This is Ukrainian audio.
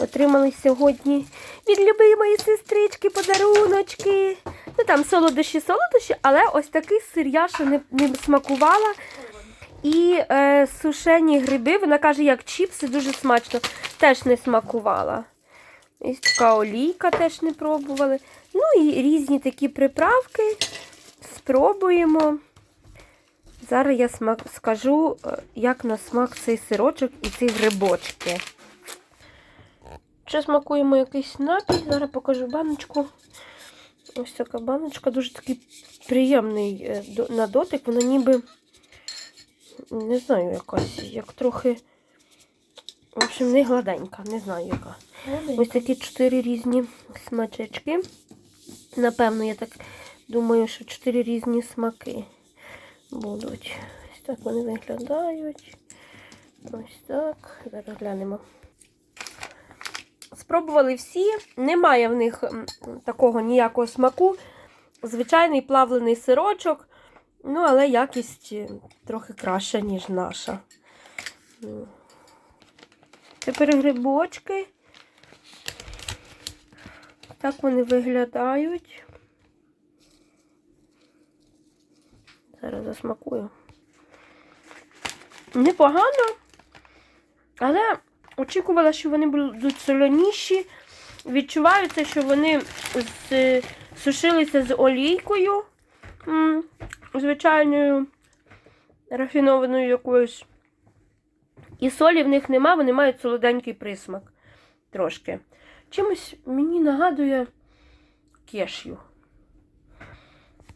Отримали сьогодні від любимої сестрички подаруночки. Ну там солодощі, солодощі, але ось такий сир я ще не, не смакувала. І е, сушені гриби, вона каже, як чіпси, дуже смачно. Теж не смакувала. Ось така олійка теж не пробували. Ну і різні такі приправки. Спробуємо. Зараз я смак, скажу, е, як на смак цей сирочок і ці грибочки. Ще смакуємо якийсь напій. Зараз покажу баночку. Ось така баночка, дуже такий приємний е, на дотик. Вона ніби, не знаю, якась, як трохи. В общем, не гладенька, не знаю яка. Ось такі чотири різні смачечки. Напевно, я так думаю, що чотири різні смаки будуть. Ось так вони виглядають. Ось так. Зараз глянемо. Спробували всі. Немає в них такого ніякого смаку. Звичайний плавлений сирочок. Ну, але якість е, трохи краща, ніж наша. Тепер грибочки. Так вони виглядають. Зараз засмакую. Непогано, але очікувала, що вони будуть солоніші. Відчувається, що вони з, сушилися з олійкою звичайною рафінованою якоюсь. І солі в них нема, вони мають солоденький присмак трошки. Чимось мені нагадує кешю.